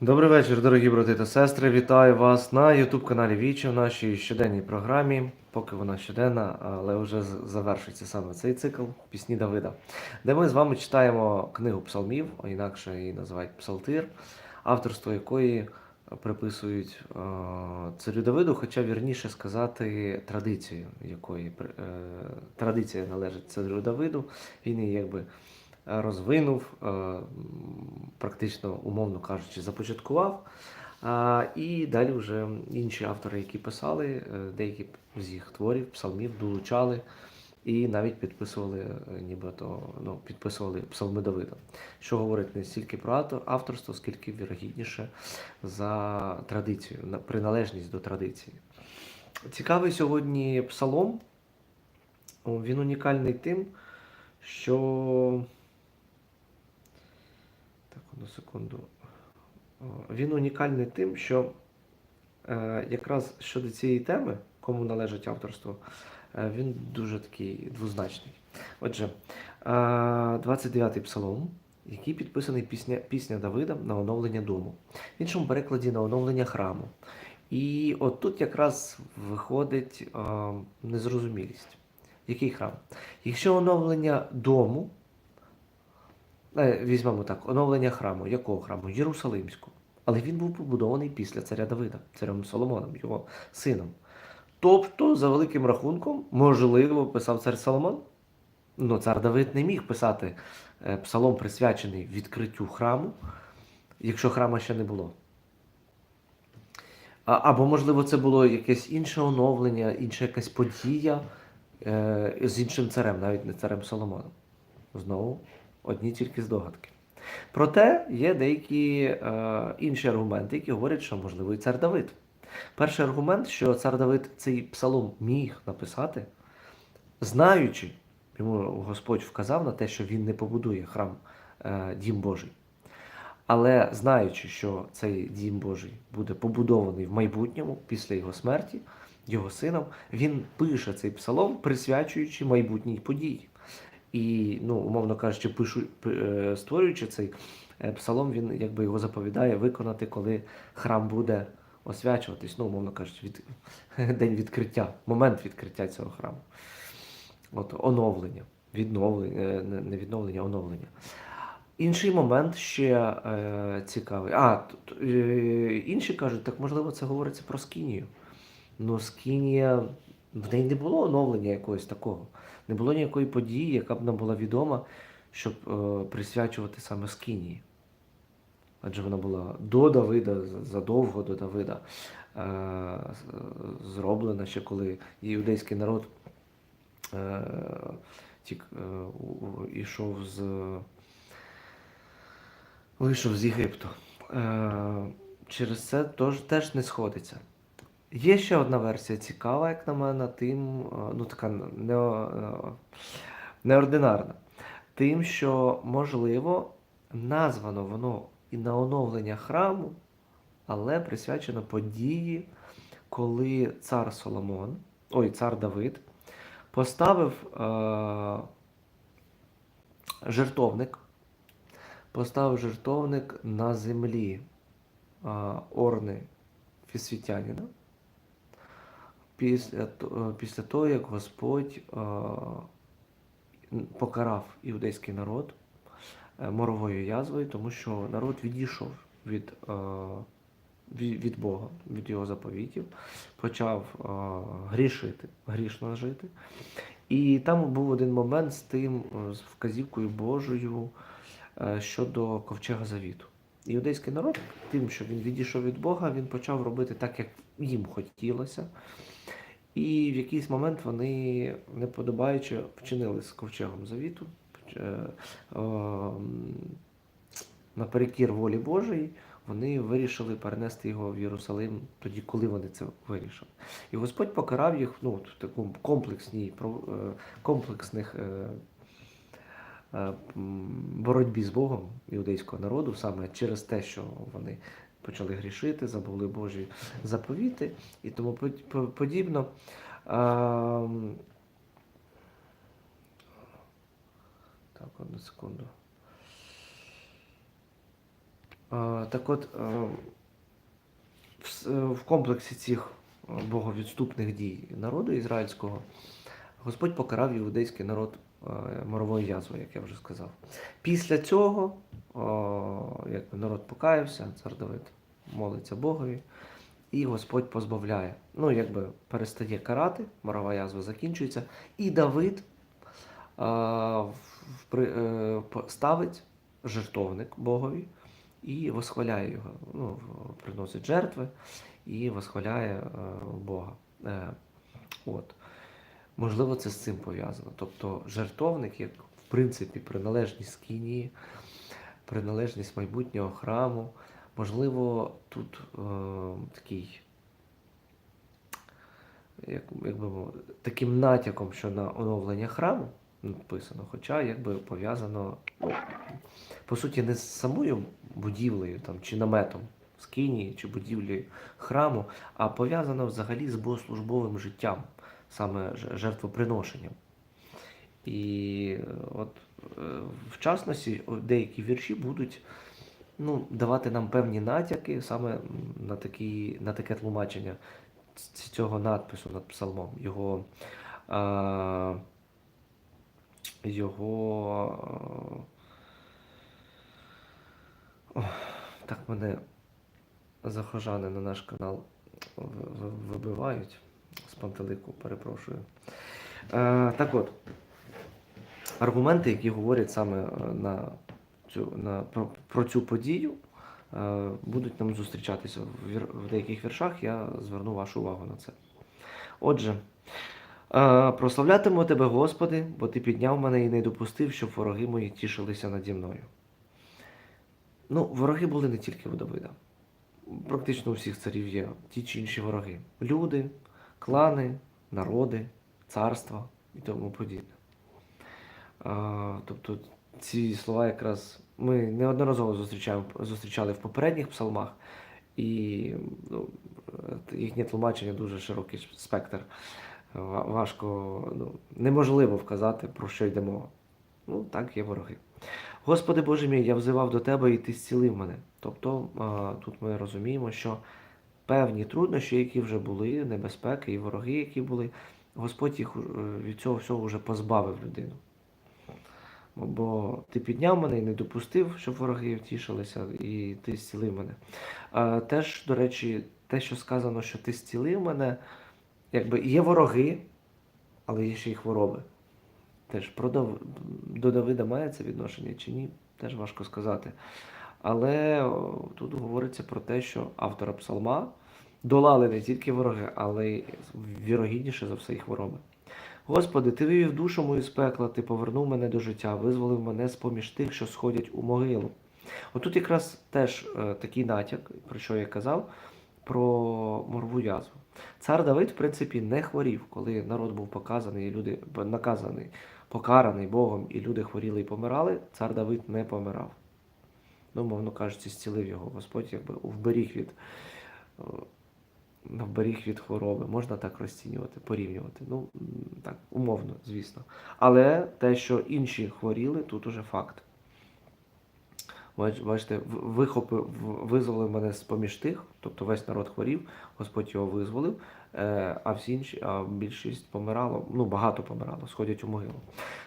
Добрий вечір, дорогі брати та сестри. Вітаю вас на youtube каналі Вічі в нашій щоденній програмі. Поки вона щоденна, але вже завершується саме цей цикл Пісні Давида, де ми з вами читаємо книгу псалмів, а інакше її називають Псалтир, авторство якої приписують е, царю Давиду, хоча вірніше сказати традицію, якої е, традиція належить царю Давиду. Він її якби розвинув, е, практично, умовно кажучи, започаткував. І далі вже інші автори, які писали, е, деякі з їх творів, псалмів долучали і навіть підписували, е, нібито ну, підписували псалми Давида. Що говорить не стільки про авторство, скільки вірогідніше за традицію, приналежність до традиції. Цікавий сьогодні псалом. Він унікальний тим, що. Одну секунду. Він унікальний тим, що е, якраз щодо цієї теми, кому належить авторство, е, він дуже такий двозначний. Отже, е, 29-й псалом, який підписаний пісня, пісня Давида на оновлення дому, в іншому перекладі на оновлення храму. І от тут якраз виходить е, незрозумілість. Який храм? Якщо оновлення дому, Е, Візьмемо так, оновлення храму. Якого храму? Єрусалимського. Але він був побудований після царя Давида, царем Соломоном, його сином. Тобто, за великим рахунком, можливо, писав цар Соломон. Ну, цар Давид не міг писати е, псалом, присвячений відкриттю храму, якщо храма ще не було. Або, можливо, це було якесь інше оновлення, інша якась подія е, з іншим царем, навіть не царем Соломоном. Знову одні тільки здогадки. Проте є деякі е, інші аргументи, які говорять, що можливо і цар Давид. Перший аргумент, що цар Давид цей псалом міг написати, знаючи, йому Господь вказав на те, що він не побудує храм е, Дім Божий. Але знаючи, що цей дім Божий буде побудований в майбутньому після його смерті, його сином, він пише цей псалом, присвячуючи майбутній події. І, ну, умовно кажучи, пишу, е, створюючи цей е, псалом, він якби його заповідає виконати, коли храм буде освячуватись, ну, умовно кажучи, від, день відкриття, момент відкриття цього храму. От, оновлення, відновлення, е, не відновлення, оновлення. Інший момент ще е, цікавий. А, тут, е, інші кажуть, так можливо, це говориться про Скінію. Ну, Скінія, в неї не було оновлення якогось такого. Не було ніякої події, яка б нам була відома, щоб е, присвячувати саме Скінії. Адже вона була до Давида, задовго до Давида е, зроблена ще коли іудейський народ е, тік, е, у- ішов з, вийшов з Єгипту. Е, через це теж не сходиться. Є ще одна версія цікава, як на мене, тим, е, ну така не, е, неординарна. Тим, що, можливо, названо воно і на оновлення храму, але присвячено події, коли цар Соломон, ой, цар Давид, поставив е, жертовник, поставив жертовник на землі е, Орни Фісвітянина після, е, після того, як Господь е, покарав іудейський народ е, моровою язвою, тому що народ відійшов від, від, Бога, від його заповітів, почав грішити, грішно жити. І там був один момент з тим, з вказівкою Божою щодо ковчега завіту. Іудейський народ, тим, що він відійшов від Бога, він почав робити так, як їм хотілося. І в якийсь момент вони, не подобаючи, вчинили з ковчегом завіту, е, ем, наперекір волі Божої, вони вирішили перенести його в Єрусалим тоді, коли вони це вирішили. І Господь покарав їх ну, в такому комплексній, е, комплексних е, е, боротьбі з Богом іудейського народу, саме через те, що вони почали грішити, забули Божі заповіти і тому подібно. Ем, Так, одну секунду. Е, Так от, в, в комплексі цих е, боговідступних дій народу ізраїльського Господь покарав іудейський народ моровою язвою, як я вже сказав. Після цього, о, якби народ покаявся, цар Давид молиться Богові, і Господь позбавляє. Ну, якби перестає карати, морова язва закінчується, і Давид е, в- при- е, по- ставить жертовник Богові і восхваляє його, ну, приносить жертви і восхваляє е, Бога. Е, от. Можливо, це з цим пов'язано. Тобто жертовник, як в принципі приналежність скинії, приналежність майбутнього храму. Можливо, тут е, такий, як, як би мовити, таким натяком, що на оновлення храму написано, хоча якби пов'язано, ну, по суті, не з самою будівлею там, чи наметом скинії, чи будівлею храму, а пов'язано взагалі з богослужбовим життям, саме жертвоприношенням. І е, от е, в частності деякі вірші будуть ну, давати нам певні натяки саме на, такі, на таке тлумачення цього надпису над псалмом. Його, а, його а, ох, так мене захожани на наш канал вибивають з пантелику, перепрошую. Е, так от, аргументи, які говорять саме е, на цю, на, про, про цю подію, е, будуть нам зустрічатися в, вір, в деяких віршах. Я зверну вашу увагу на це. Отже, е, прославлятиму тебе, Господи, бо Ти підняв мене і не допустив, щоб вороги мої тішилися наді мною. Ну, вороги були не тільки у Давида. Практично у всіх царів є ті чи інші вороги. Люди, клани, народи, царства і тому подібне. Тобто ці слова якраз ми неодноразово зустрічали в попередніх псалмах, і ну, їхнє тлумачення дуже широкий спектр. Важко, ну, неможливо вказати, про що йде мова. Ну, так, є вороги. Господи Боже мій, я взивав до Тебе і Ти зцілив мене. Тобто тут ми розуміємо, що певні труднощі, які вже були, небезпеки і вороги, які були, Господь їх е, від цього всього вже позбавив людину. Бо ти підняв мене і не допустив, щоб вороги втішилися, і ти зцілив мене. А, теж, до речі, те, що сказано, що ти зцілив мене, якби є вороги, але є ще й хвороби. Теж про Дав... до Давида має це відношення чи ні, теж важко сказати. Але тут говориться про те, що автора псалма долали не тільки вороги, але й вірогідніше за все і хвороби. Господи, ти вивів душу мою з пекла, ти повернув мене до життя, визволив мене з поміж тих, що сходять у могилу. Отут якраз теж е, такий натяк, про що я казав, про морву язву. Цар Давид, в принципі, не хворів, коли народ був показаний, і люди наказаний, покараний Богом, і люди хворіли і помирали, цар Давид не помирав. Ну, мовно кажучи, зцілив його. Господь якби вберіг від, е, вберіг від хвороби. Можна так розцінювати, порівнювати. Ну, так, умовно, звісно. Але те, що інші хворіли, тут уже факт. Бачите, вихопив, визволив мене з поміж тих, тобто весь народ хворів, Господь його визволив, а всі інші, а більшість помирало, ну багато помирало, сходять у могилу.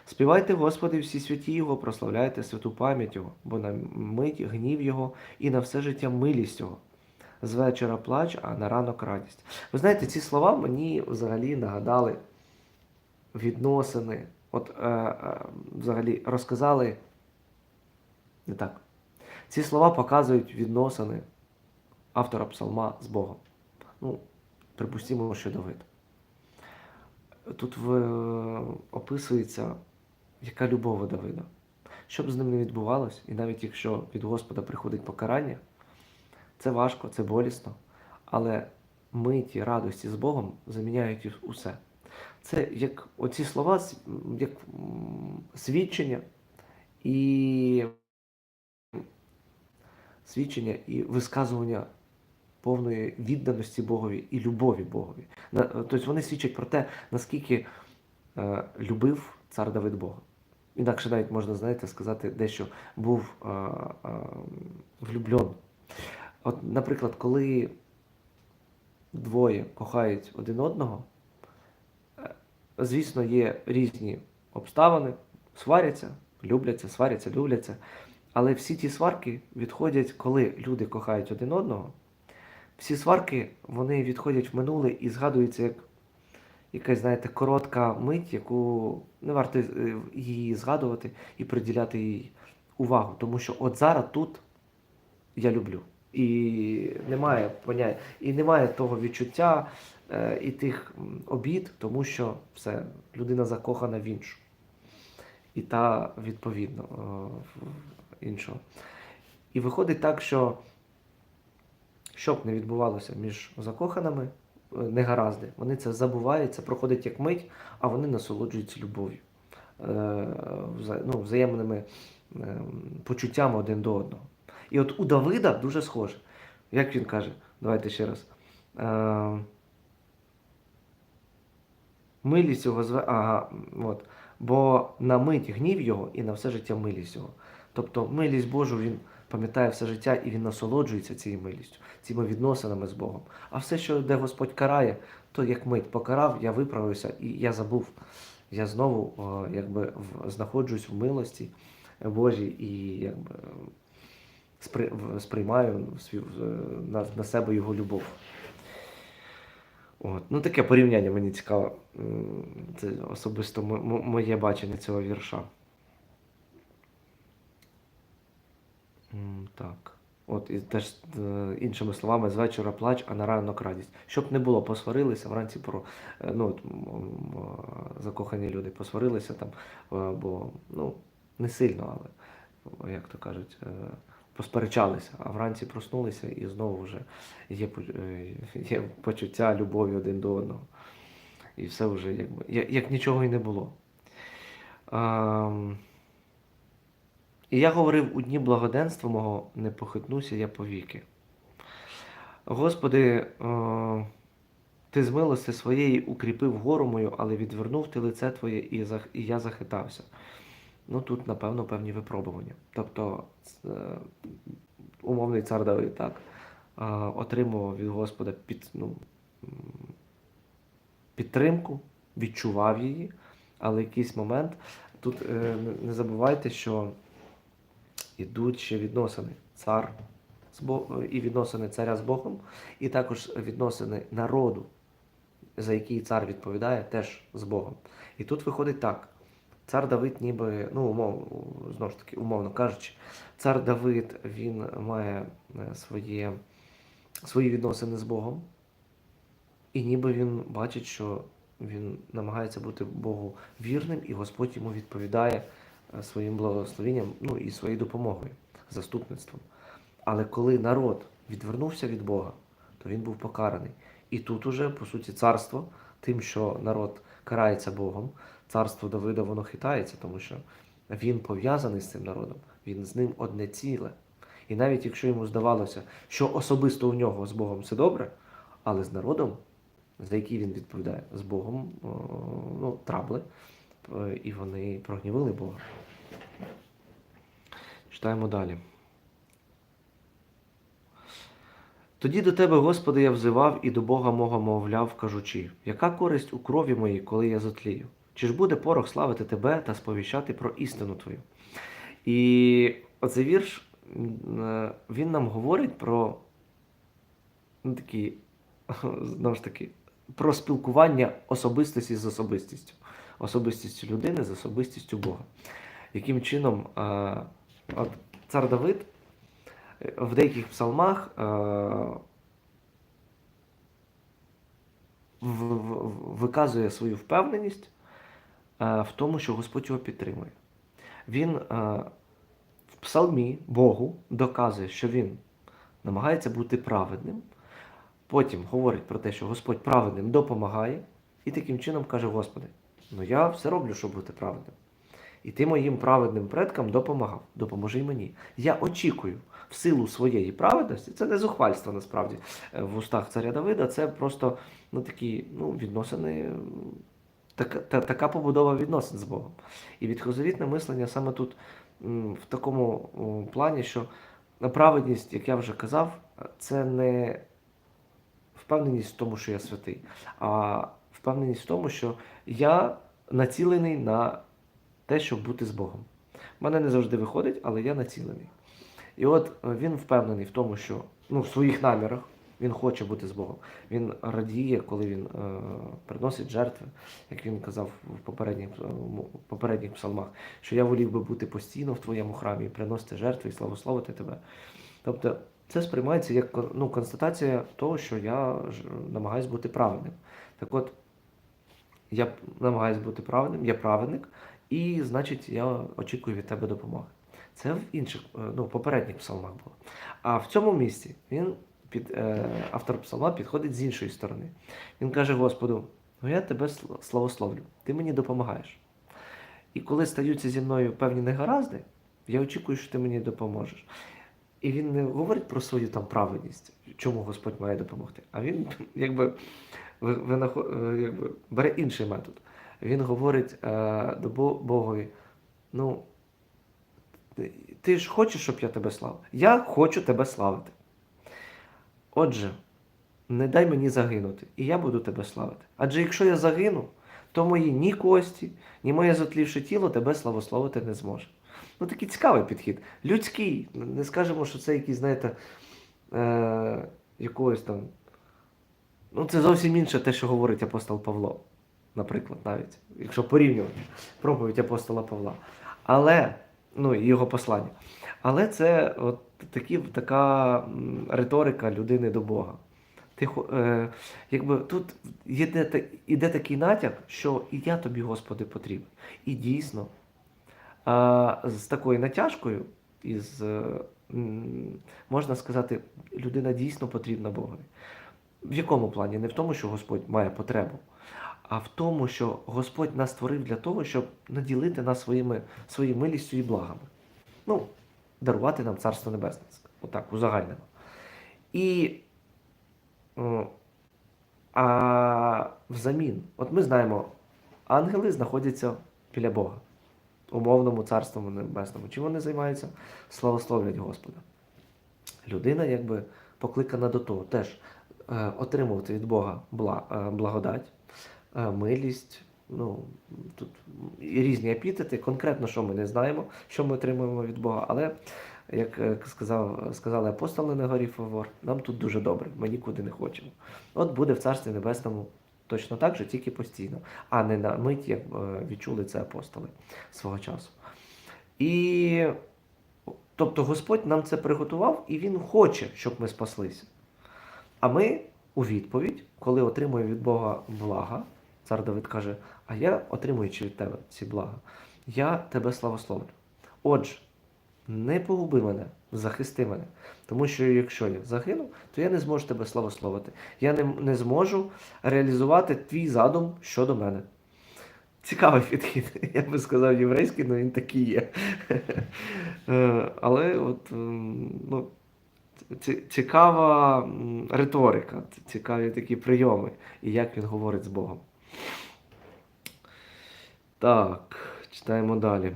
Співайте, Господи, всі святі Його, прославляйте святу пам'ять Його, бо на мить гнів Його і на все життя милість Його. З вечора плач, а на ранок радість. Ви знаєте, ці слова мені взагалі нагадали відносини. От е, е, взагалі розказали не так. Ці слова показують відносини автора псалма з Богом. Ну, припустімо, що Давид. Тут в, описується, яка любов Давида. Що б з ним не відбувалось, і навіть якщо від Господа приходить покарання, це важко, це болісно, але миті радості з Богом заміняють усе. Це як оці слова, як свідчення і свідчення і висказування повної відданості Богові і любові Богові. Тобто вони свідчать про те, наскільки е, любив цар Давид Бога. інакше навіть можна, знаєте, сказати, дещо був а, а, влюблен. От, наприклад, коли двоє кохають один одного, е, звісно, є різні обставини, сваряться, любляться, сваряться, любляться. Але всі ті сварки відходять, коли люди кохають один одного. Всі сварки вони відходять в минуле і згадуються як якась, знаєте, коротка мить, яку не варто е, її згадувати і приділяти їй увагу. Тому що от зараз тут я люблю. І немає поняття, і немає того відчуття е, і тих обід, тому що все, людина закохана в іншу. І та відповідно е, іншого. І виходить так, що що б не відбувалося між закоханими, е, негаразди, вони це забувають, це проходить як мить, а вони насолоджуються любов'ю, е, ну, взаємними е, почуттями один до одного. І от у Давида дуже схоже. Як він каже, давайте ще раз. Е, милість його зве. Ага, от. Бо на мить гнів його і на все життя милість його. Тобто милість Божу він пам'ятає все життя і він насолоджується цією милістю, цими відносинами з Богом. А все, що де Господь карає, то як мить покарав, я виправився і я забув. Я знову якби знаходжусь в милості Божій і якби спри, сприймаю на, себе його любов. От. Ну, таке порівняння мені цікаво. Це особисто мо- мо- моє бачення цього вірша. Так. От, і теж е, іншими словами, з вечора плач, а на ранок радість. Щоб не було, посварилися, вранці про е, ну, от, закохані люди посварилися там, е, бо ну, не сильно, але як то кажуть, посперечалися, а вранці проснулися і знову вже є, є почуття любові один до одного. І все вже якби, як, як нічого і не було. Ам, і я говорив у дні благоденства мого, не похитнуся я повіки. Господи, е, ти з милости своєї укріпив гору мою, але відвернув ти лице Твоє, і, я захитався. Ну тут, напевно, певні випробування. Тобто, е, умовний цар Давид так, е, отримував від Господа під, ну, підтримку, відчував її, але якийсь момент тут не забувайте, що ідуть ще відносини цар і відносини царя з Богом, і також відносини народу, за який цар відповідає, теж з Богом. І тут виходить так. Цар Давид, ніби, ну, умов, знову ж таки, умовно кажучи, цар Давид він має е, своє, свої відносини з Богом, і ніби він бачить, що він намагається бути Богу вірним, і Господь йому відповідає своїм благословенням, ну і своєю допомогою, заступництвом. Але коли народ відвернувся від Бога, то він був покараний. І тут уже, по суті, царство, тим, що народ карається Богом, царство Давида воно хитається, тому що він пов'язаний з цим народом, він з ним одне ціле. І навіть якщо йому здавалося, що особисто у нього з Богом все добре, але з народом, за який він відповідає, з Богом ну, трабли, е, і вони прогнівили Бога. Читаємо далі. Тоді до тебе, Господи, я взивав і до Бога мого мовляв, кажучи, яка користь у крові моїй, коли я затлію? Чи ж буде порох славити тебе та сповіщати про істину твою? І оцей вірш, е, він нам говорить про ну, такі, знову ж таки, про спілкування особистості з особистістю, особистістю людини з особистістю Бога. Яким чином е, от цар Давид е, в деяких псалмах е, виказує свою впевненість в тому, що Господь його підтримує. Він в псалмі Богу доказує, що він намагається бути праведним. Потім говорить про те, що Господь праведним допомагає, і таким чином каже: Господи, ну я все роблю, щоб бути праведним. І ти моїм праведним предкам допомагав, допоможи й мені. Я очікую в силу своєї праведності, це не зухвальство насправді е, в устах царя Давида, це просто ну, такі ну, відносини така, та, така побудова відносин з Богом. І відхозовітне мислення саме тут в такому плані, що праведність, як я вже казав, це не впевненість в тому, що я святий, а впевненість в тому, що я націлений на те, щоб бути з Богом. У мене не завжди виходить, але я націлений. І от е, він впевнений в тому, що ну, в своїх намірах він хоче бути з Богом. Він радіє, коли він е, приносить жертви, як він казав в попередніх, е, м- попередніх псалмах, що я волів би бути постійно в твоєму храмі і приносити жертви і славословити тебе. Тобто це сприймається як ну, констатація того, що я ж намагаюсь бути праведним. Так от, я намагаюсь бути праведним, я праведник, і значить я очікую від тебе допомоги. Це в інших, е, ну, попередніх псалмах було. А в цьому місці він під, е, автор псалма підходить з іншої сторони. Він каже Господу: ну я тебе славословлю, ти мені допомагаєш. І коли стаються зі мною певні негаразди, я очікую, що ти мені допоможеш. І він не говорить про свою там праведність, чому Господь має допомогти. А він якби, ви- винахо- е, якби бере інший метод. Він говорить е, до Богові: ну, ти- ж хочеш, щоб я тебе славив? Я хочу тебе славити. Отже, не дай мені загинути, і я буду тебе славити. Адже якщо я загину, то мої ні кості, ні моє затлівше тіло тебе славословити не зможе. Ну, такий цікавий підхід. Людський. Не скажемо, що це якийсь, знаєте, е, якогось там. Ну, це зовсім інше те, що говорить апостол Павло, наприклад, навіть, якщо порівнювати проповідь апостола Павла. Але, ну, і його послання. Але це от такі, така риторика людини до Бога. Ти, е, якби, тут іде, та- іде такий натяк, що і я тобі, Господи, потрібен. І дійсно, а, з такою натяжкою, із, е, можна сказати, людина дійсно потрібна Богові. В якому плані? Не в тому, що Господь має потребу, а в тому, що Господь нас створив для того, щоб наділити нас своїми, своєю милістю і благами. Ну, дарувати нам Царство Небесне. Отак, узагальнено. І а взамін, от ми знаємо, ангели знаходяться біля Бога, умовному царству небесному. Чим вони займаються? Славословлять Господа. Людина якби покликана до того теж отримувати від Бога е, благодать, е, милість. Ну, тут різні епітети. Конкретно, що ми не знаємо, що ми отримуємо від Бога, але як е, сказав, сказали апостоли на горі Фавор, нам тут дуже добре, ми нікуди не хочемо. От буде в Царстві Небесному точно так же, тільки постійно, а не на мить, як е, відчули це апостоли свого часу. І тобто Господь нам це приготував, і Він хоче, щоб ми спаслися. А ми у відповідь, коли отримуємо від Бога блага, цар Давид каже: А я, отримуючи від тебе ці блага, я тебе славословлю. Отже, не погуби мене, захисти мене. Тому що якщо я загину, то я не зможу тебе славословити. Я не, не зможу реалізувати твій задум щодо мене. Цікавий підхід, я би сказав єврейський, але він такий є. Е, Але от ем, ну, цікава риторика, цікаві такі прийоми, і як він говорить з Богом. Так, читаємо далі.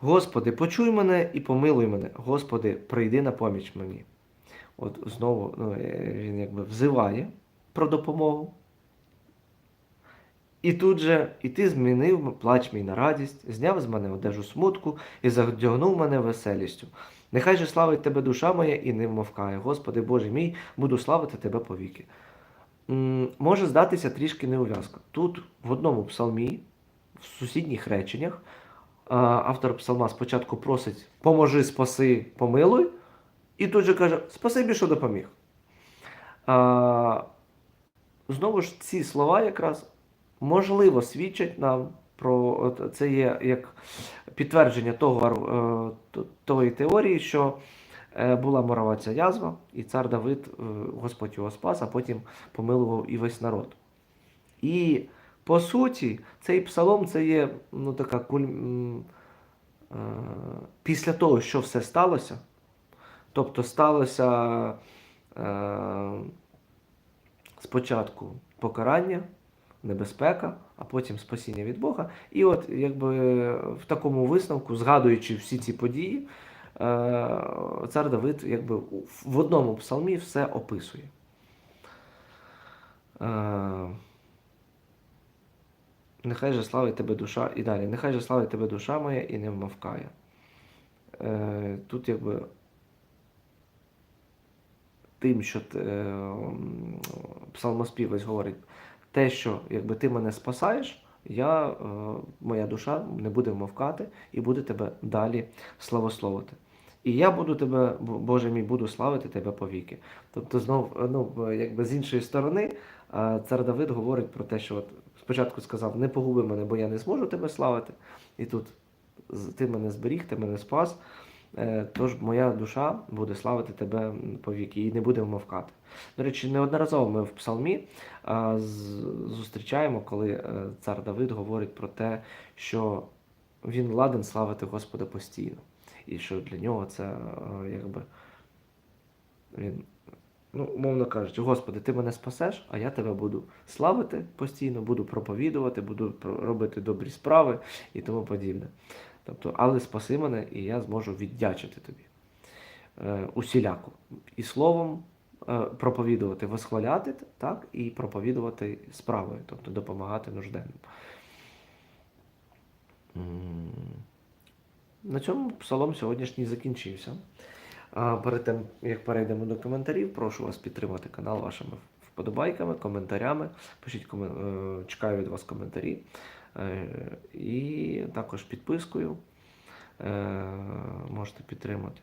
Господи, почуй мене і помилуй мене. Господи, прийди на поміч мені. От знову ну, е, він якби взиває про допомогу. І тут же, і ти змінив плач мій на радість, зняв з мене одежу смутку і задягнув мене веселістю. Нехай же славить тебе душа моя і не вмовкає. Господи Боже мій, буду славити тебе повіки. Може здатися трішки неув'язка. Тут в одному псалмі, в сусідніх реченнях, автор псалма спочатку просить поможи, спаси, помилуй, і тут же каже, спасибі, що допоміг. Знову ж ці слова якраз можливо свідчать нам про це є як підтвердження того, е, тої теорії, що е, була морова ця язва, і цар Давид, е, Господь його спас, а потім помилував і весь народ. І по суті, цей псалом це є ну, така куль... після того, що все сталося, тобто сталося е, спочатку покарання, небезпека, а потім спасіння від Бога. І от якби в такому висновку, згадуючи всі ці події, е, цар Давид якби в одному псалмі все описує. Е, Нехай же славить тебе душа і далі. Нехай же славить тебе душа моя і не вмовкає. Е, Тут якби тим, що псалмоспівець говорить, те, що якби ти мене спасаєш, я, е, моя душа не буде вмовкати і буде тебе далі славословити. І я буду тебе, Боже мій, буду славити тебе повіки. Тобто, знов, е, ну, якби з іншої сторони, е, цар Давид говорить про те, що от спочатку сказав, не погуби мене, бо я не зможу тебе славити. І тут ти мене зберіг, ти мене спас. Тож моя душа буде славити тебе повіки і не буде вмовкати. До речі, неодноразово ми в псалмі зустрічаємо, коли е, цар Давид говорить про те, що він ладен славити Господа постійно. І що для нього це е, якби він, ну, умовно кажучи, Господи, ти мене спасеш, а я тебе буду славити постійно, буду проповідувати, буду робити добрі справи і тому подібне. Тобто, але спаси мене, і я зможу віддячити тобі. Е, усіляко. І словом проповідувати, восхваляти, так, і проповідувати справою, тобто допомагати нужденним. На цьому псалом сьогоднішній закінчився. Перед тим, як перейдемо до коментарів, прошу вас підтримати канал вашими вподобайками, коментарями. Пишіть е, чекаю від вас коментарі. Е, І також підпискою е, можете підтримати.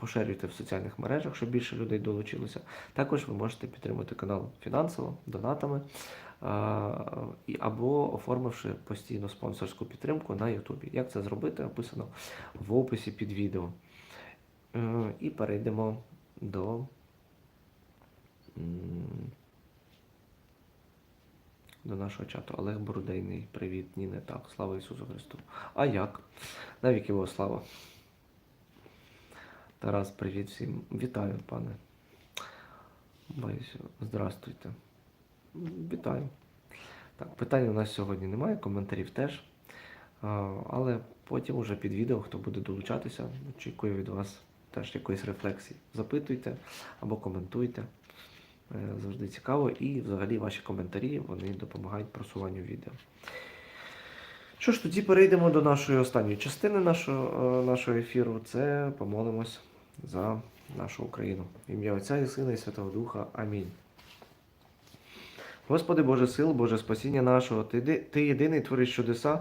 Поширюйте в соціальних мережах, щоб більше людей долучилося. Також ви можете підтримати канал фінансово, донатами або оформивши постійну спонсорську підтримку на Ютубі. Як це зробити, описано в описі під відео. Е, І перейдемо до до нашого чату. Олег Бурдейний. Привіт, ні, не так. Слава Ісусу Христу. А як? Навіки його слава. Тарас, привіт всім. Вітаю, пане. Боюся, здрастуйте. Вітаю. Так, питань у нас сьогодні немає, коментарів теж. Але потім уже під відео, хто буде долучатися, очікую від вас теж якоїсь рефлексії. Запитуйте або коментуйте. Е, Завжди цікаво. І взагалі ваші коментарі вони допомагають просуванню відео. Що ж, тоді перейдемо до нашої останньої частини нашого, е, нашого ефіру. Це помолимось за нашу Україну. Ім'я Отця і Сина і Святого Духа. Амінь. Господи Боже сил, Боже спасіння нашого, Ти, ти єдиний твориш чудеса.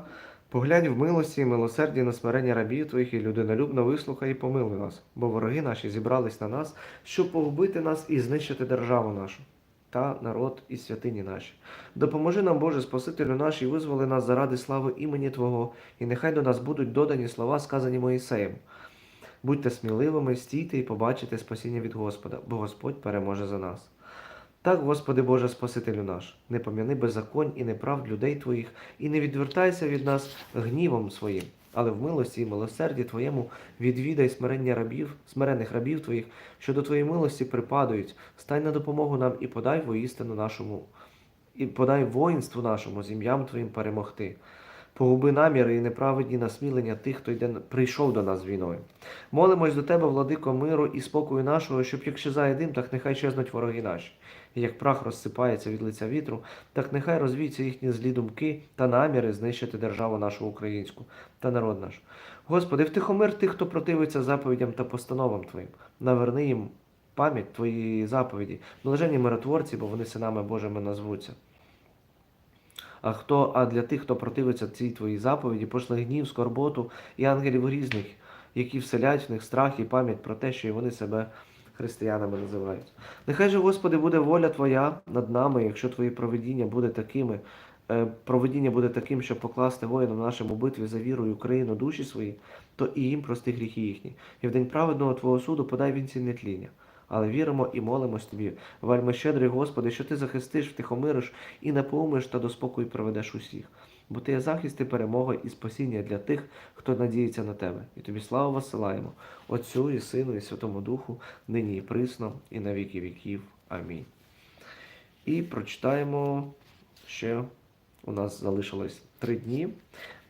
Поглянь в милості і милосерді на смирення рабів Твоїх і людинолюбно вислухай і помилуй нас, бо вороги наші зібрались на нас, щоб погубити нас і знищити державу нашу та народ і святині наші. Допоможи нам, Боже, Спасителю наш, і визволи нас заради слави імені Твого, і нехай до нас будуть додані слова, сказані Моїсеєм. Будьте сміливими, стійте і побачите спасіння від Господа, бо Господь переможе за нас. Так, Господи Боже, Спасителю наш, не пом'яни беззаконь і неправд людей Твоїх, і не відвертайся від нас гнівом своїм, але в милості і милосерді Твоєму відвідай смирення рабів, смирених рабів Твоїх, що до Твоєї милості припадають, стань на допомогу нам і подай воістину нашому, і подай воїнству нашому з ім'ям Твоїм перемогти. Погуби наміри і неправедні насмілення тих, хто йде прийшов до нас війною. Молимось до Тебе, владико миру і спокою нашого, щоб як щезає дим, так нехай щезнуть вороги наші. І як прах розсипається від лиця вітру, так нехай розвіються їхні злі думки та наміри знищити державу нашу українську та народ наш. Господи, втихомир тих, хто противиться заповідям та постановам Твоїм. Наверни їм пам'ять Твоєї заповіді, блажені миротворці, бо вони синами Божими назвуться. А хто, а для тих, хто противиться цій твоїй заповіді, пошли гнів, скорботу і ангелів грізних, які вселяють в них страх і пам'ять про те, що і вони себе християнами називають. Нехай же, Господи, буде воля Твоя над нами, якщо Твоє проведіння буде такими, е, проведіння буде таким, щоб покласти воїнам нашим у битві за віру і Україну душі свої, то і їм прости гріхи їхні. І в день праведного Твого суду подай вінці нетління. Але віримо і молимось тобі, вельми щедрий Господи, що ти захистиш, втихомириш і наповниш та до спокою приведеш усіх. Бо ти є захист і перемога і спасіння для тих, хто надіється на тебе. І тобі славу посилаємо, Отцю і Сину, і Святому Духу, нині і присно, і на віки віків. Амінь. І прочитаємо ще у нас залишилось три дні.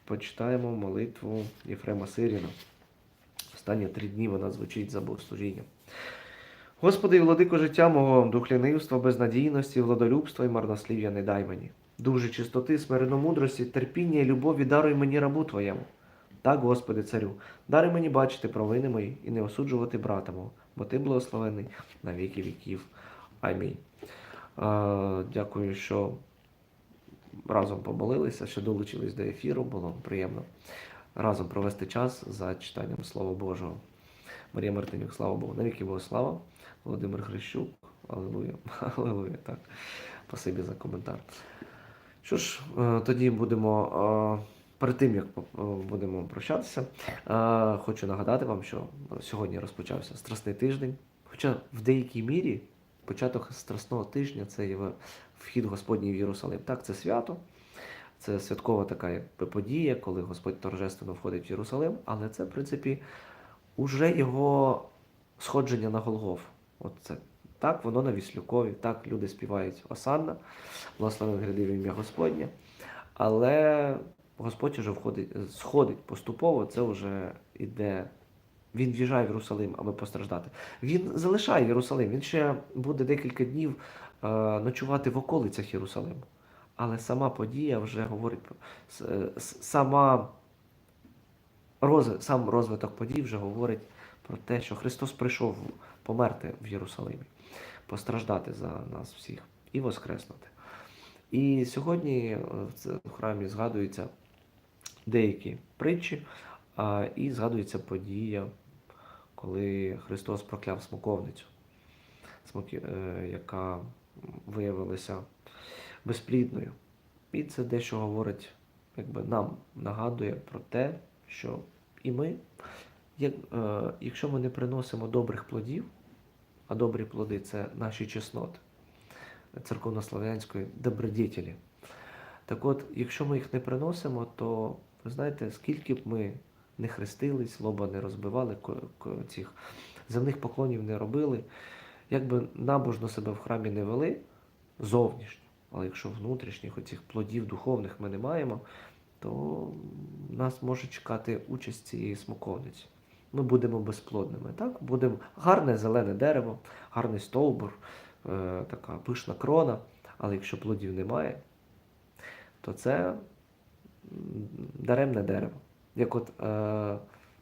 Почитаємо молитву Єфрема Сиріна. Останні три дні вона звучить за богослужінням. Господи, і владико життя мого, дух лінивства, безнадійності, владолюбства і марнослів'я не дай мені. Дуже чистоти, смиренномудрості, терпіння і любові даруй мені рабу Твоєму. Так, Господи, царю, даруй мені бачити провини мої і не осуджувати брата мого, бо ти благословений на віки віків. Амінь. Е, дякую, що разом помолилися, що долучились до ефіру. Було приємно разом провести час за читанням Слова Божого. Марія Мартинюк, слава Богу, навіки Богу слава. Володимир Хрещук, Аллилуйя, Аллилуйя, так. Спасибі за коментар. Що ж, е, тоді будемо. е, Перед тим, як е, будемо прощатися, хочу нагадати вам, що сьогодні розпочався Страсний тиждень. Хоча в деякій мірі початок Страсного тижня це є вхід Господній в Єрусалим. Так, це свято, це святкова така подія, коли Господь торжественно входить в Єрусалим, але це, в принципі, уже його сходження на Голгоф. От це. Так, воно на Віслюкові, так люди співають Осанна, благословен гряди ім'я Господнє. Але Господь вже входить, сходить поступово, це вже іде. Він в'їжджає в Єрусалим, аби постраждати. Він залишає Єрусалим, він ще буде декілька днів е, ночувати в околицях Єрусалиму. Але сама подія вже говорить про е, сама роз, сам розвиток подій вже говорить про те, що Христос прийшов померти в Єрусалимі, постраждати за нас всіх і воскреснути. І сьогодні е, в храмі згадуються деякі притчі, і згадується подія, коли Христос прокляв смоковницю, е, яка виявилася безплідною. І це дещо говорить, якби нам нагадує про те, що і ми, як, е, якщо ми не приносимо добрих плодів, а добрі плоди це наші чесноти церковнослов'янської добродетелі. Так от, якщо ми їх не приносимо, то ви знаєте, скільки б ми не хрестились, лоба не розбивали, цих земних поклонів не робили, як би набожно себе в храмі не вели, зовнішньо, але якщо внутрішніх оцих плодів духовних ми не маємо, то нас може чекати участь цієї смоковниці. Ми будемо безплодними. Так? Будемо гарне зелене дерево, гарний стовбур, е, така пишна крона, але якщо плодів немає, то це даремне дерево. Як от, е,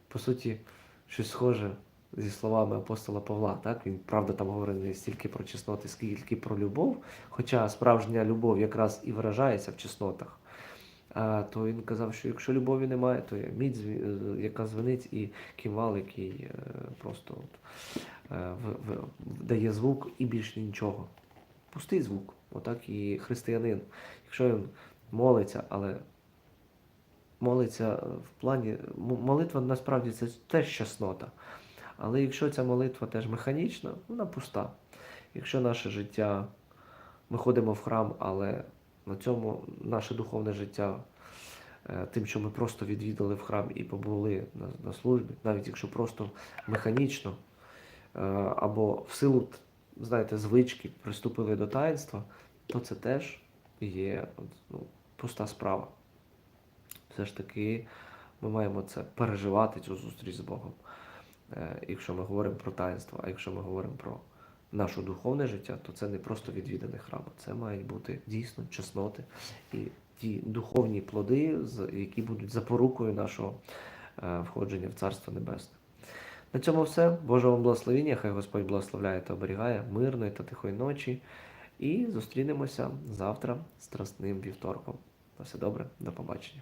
по суті, щось схоже зі словами апостола Павла. Так? Він, правда, там говорить не стільки про чесноти, скільки про любов. Хоча справжня любов якраз і виражається в чеснотах. То він казав, що якщо любові немає, то є мідь, е, яка звенить, і кімвал, який е, просто е, дає звук і більш нічого. Пустий звук. Отак і християнин. Якщо він молиться, але молиться в плані. Молитва насправді це теж чеснота. Але якщо ця молитва теж механічна, вона пуста. Якщо наше життя, ми ходимо в храм, але на цьому наше духовне життя, е, тим, що ми просто відвідали в храм і побули на, на службі, навіть якщо просто механічно, е, або в силу, знаєте, звички приступили до таїнства, то це теж є ну, пуста справа. Все ж таки ми маємо це переживати, цю зустріч з Богом, е, якщо ми говоримо про таїнство, а якщо ми говоримо про наше духовне життя, то це не просто відвідане храм, це мають бути дійсно чесноти і ті духовні плоди, які будуть запорукою нашого е, входження в Царство Небесне. На цьому все. Божого вам благословення, хай Господь благословляє та оберігає мирної та тихої ночі. І зустрінемося завтра з страстним вівторком. На все добре, до побачення.